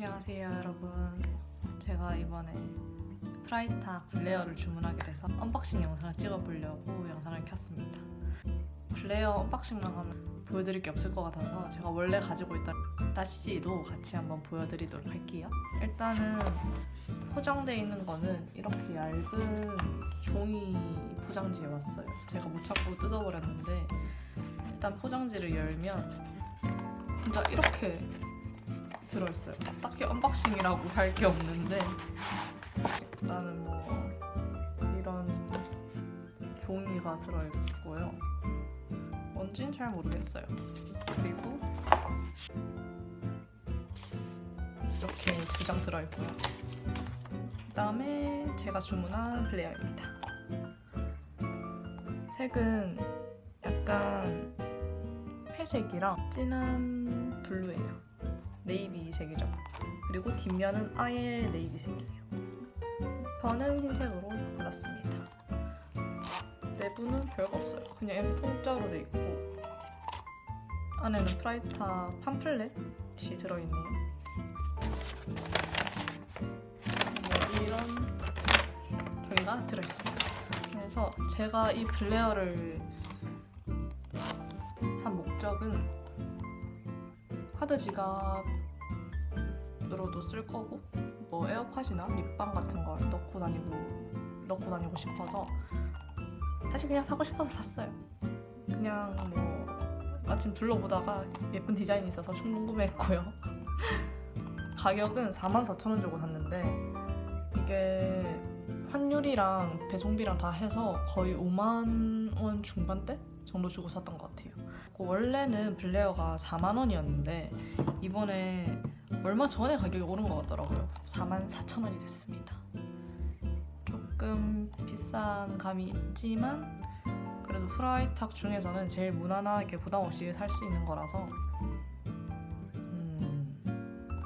안녕하세요 여러분. 제가 이번에 프라이타 블레어를 주문하게 돼서 언박싱 영상을 찍어보려고 영상을 켰습니다. 블레어 언박싱만 하면 보여드릴 게 없을 것 같아서 제가 원래 가지고 있던 라시도 같이 한번 보여드리도록 할게요. 일단은 포장되어 있는 거는 이렇게 얇은 종이 포장지에 왔어요. 제가 못 참고 뜯어버렸는데 일단 포장지를 열면 진짜 이렇게 들어있어요. 딱히 언박싱이라고 할 게 없는데 일단은 뭐 이런 종이가 들어있고요. 뭔진 잘 모르겠어요. 그리고 이렇게 두 장 들어있고요. 그다음에 제가 주문한 플레이어입니다. 색은 약간 회색이랑 진한 블루예요. 네이비색이죠. 그리고 뒷면은 아예 네이비색이에요. 저는 흰색으로 골랐습니다. 내부는 별거 없어요. 그냥 이렇게 통짜로 돼 있고 안에는 프라이타 팜플렛이 들어있네요. 뭐 이런 종이가 들어있습니다. 그래서 제가 이 블레어를 산 목적은 카드 지갑으 로도 쓸 거고 뭐 에어팟이나 립밤 같은 걸 넣고 다니고 넣고 다니고 싶어서 사실 그냥 사고 싶어서 샀어요. 그냥 뭐 마침 둘러보다가 예쁜 디자인이 있어서 충동 구매했고요. 가격은 44,000원 주고 샀는데 이게 환율이랑 배송비랑 다 해서 거의 5만 원 중반대 정도 주고 샀던 것 같아요. 그 원래는 블레어가 4만 원이었는데 이번에 얼마 전에 가격이 오른 것 같더라고요. 4만 4천 원이 됐습니다. 조금 비싼 감이 있지만 그래도 프라이탁 중에서는 제일 무난하게 부담 없이 살 수 있는 거라서 음,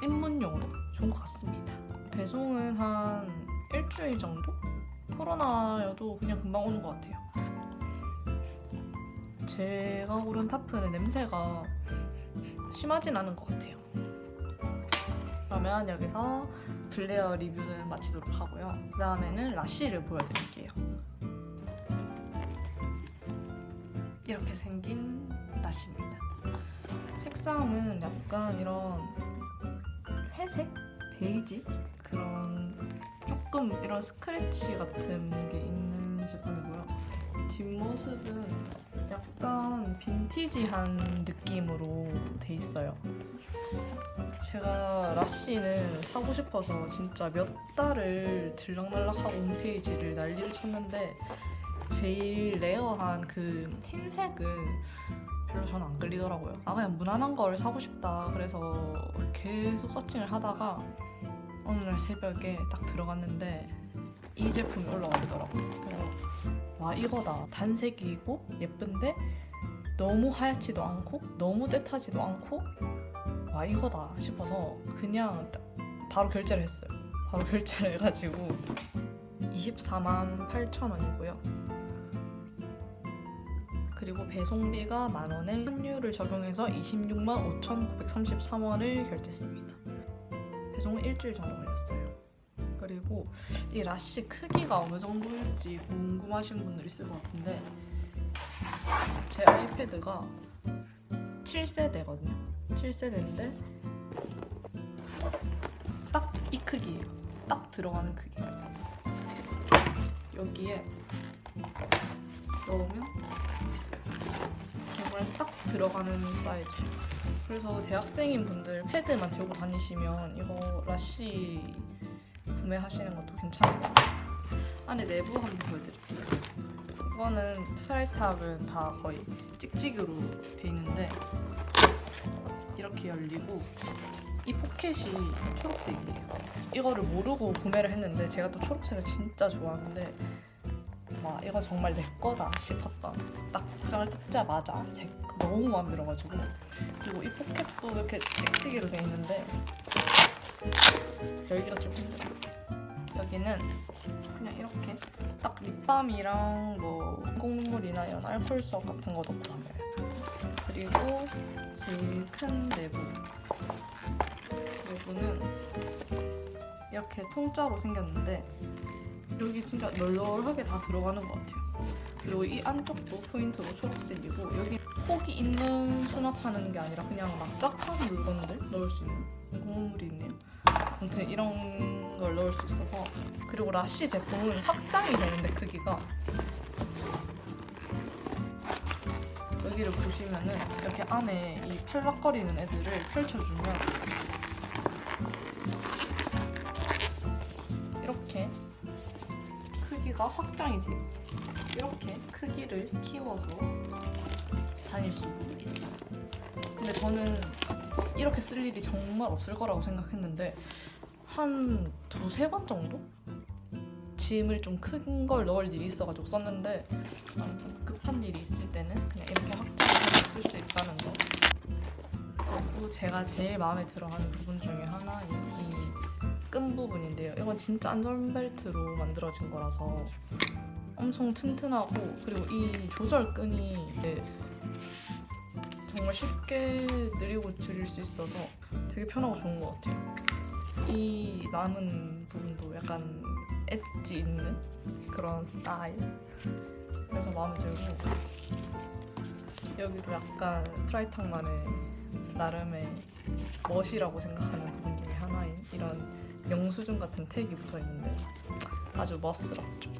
입문용으로 좋은 것 같습니다. 배송은 한 일주일 정도? 코로나여도 그냥 금방 오는 것 같아요. 제가 고른 타프는 냄새가 심하진 않은 것 같아요. 그러면 여기서 블레어 리뷰는 마치도록 하고요. 그 다음에는 라쉬를 보여드릴게요. 이렇게 생긴 라쉬입니다. 색상은 약간 이런 회색? 베이지? 그런 조금 이런 스크래치 같은 게 있는 제품이고요. 뒷모습은 약간 빈티지한 느낌으로 돼 있어요. 제가 라쉬는 사고 싶어서 진짜 몇 달을 들락날락하고 홈페이지를 난리를 쳤는데 제일 레어한 그 흰색은 별로 저는 안 끌리더라고요. 아 그냥 무난한 걸 사고 싶다. 그래서 계속 서칭을 하다가 어느 날 새벽에 딱 들어갔는데 이 제품이 올라와 있더라고요. 와 이거다. 단색이고 예쁜데 너무 하얗지도 않고 너무 떼타지도 않고 와 이거다 싶어서 그냥 바로 결제를 했어요. 바로 결제를 해가지고 24만 8천 원이고요. 그리고 배송비가 만 원에 환율을 적용해서 26만 5,933원을 결제했습니다. 배송은 일주일 정도 걸렸어요. 그리고 이 라쉬 크기가 어느 정도일지 궁금하신 분들 있을 것 같은데 제 아이패드가 7세대거든요. 7세대인데 딱 이 크기예요. 딱 들어가는 크기. 여기에 넣으면 정말 딱 들어가는 사이즈. 그래서 대학생인 분들 패드만 들고 다니시면 이거 라쉬 구매하시는 것도 괜찮은 것 같아요. 안에 내부 한번 보여드릴게요. 이거는 트라이탑은 다 거의 찍찍이로 돼 있는데 이렇게 열리고 이 포켓이 초록색이에요. 이거를 모르고 구매를 했는데 제가 또 초록색을 진짜 좋아하는데 와 이거 정말 내 거다 싶었던 딱 포장을 뜯자마자 제 너무 마음에 들어가지고 그리고 이 포켓도 이렇게 찍찍이로 돼 있는데 열기가 좀 힘들어요. 여기는 그냥 이렇게 딱 립밤이랑 뭐 인공눈물이나 이런 알코올 수업 같은 거 넣고 다녀요. 그리고 제일 큰 내부. 내부는 이렇게 통짜로 생겼는데 여기 진짜 널널하게 다 들어가는 것 같아요. 그리고 이 안쪽도 포인트로 초록색이고 여기 폭이 있는 수납하는 게 아니라 그냥 막 짝한 물건들 넣을 수 있는 고무물이 있네요. 아무튼 이런 걸 넣을 수 있어서 그리고 라쉬 제품은 확장이 되는데 크기가 여기를 보시면은 이렇게 안에 이 팔락거리는 애들을 펼쳐주면 이렇게 크기가 확장이 돼요. 이렇게 크기를 키워서 다닐 수 있어요. 근데 저는 이렇게 쓸 일이 정말 없을 거라고 생각했는데 한 두세 번 정도? 짐을 좀 큰 걸 넣을 일이 있어가지고 썼는데 아무튼 급한 일이 있을 때는 그냥 이렇게 확장해서 쓸 수 있다는 거 그리고 제가 제일 마음에 들어하는 부분 중에 하나인 이끈 부분인데요 이건 진짜 안전벨트로 만들어진 거라서 엄청 튼튼하고 그리고 이 조절 끈이 이제 정말 쉽게 느리고 줄일 수 있어서 되게 편하고 좋은 것 같아요. 이 남은 부분도 약간 엣지 있는 그런 스타일. 그래서 마음에 들고 여기도 약간 프라이탕만의 나름의 멋이라고 생각하는 부분 중에 하나인 이런 영수증 같은 택이 붙어 있는데 아주 멋스럽죠.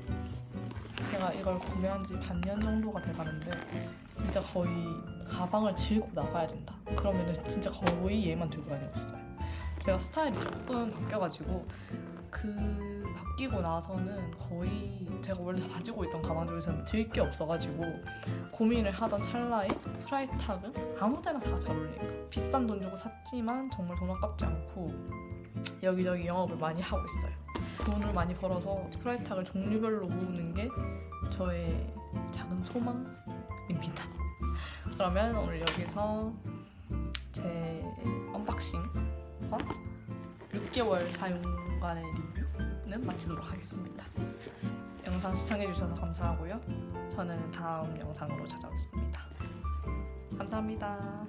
제가 이걸 구매한 지 반년 정도가 돼가는데 진짜 거의 가방을 들고 나가야 된다. 그러면은 진짜 거의 얘만 들고 다니고 있어요. 제가 스타일이 조금 바뀌어가지고 그 바뀌고 나서는 거의 제가 원래 가지고 있던 가방 중에서는 들 게 없어가지고 고민을 하던 찰나에 프라이탁은 아무 데나 다 잘 어울리니까 비싼 돈 주고 샀지만 정말 돈 아깝지 않고 여기저기 영업을 많이 하고 있어요. 돈을 많이 벌어서 프라이탁을 종류별로 모으는 게 저의 작은 소망입니다. 그러면 오늘 여기서 제 언박싱 과 6개월 사용간의 리뷰는 마치도록 하겠습니다. 영상 시청해주셔서 감사하고요. 저는 다음 영상으로 찾아오겠습니다. 감사합니다.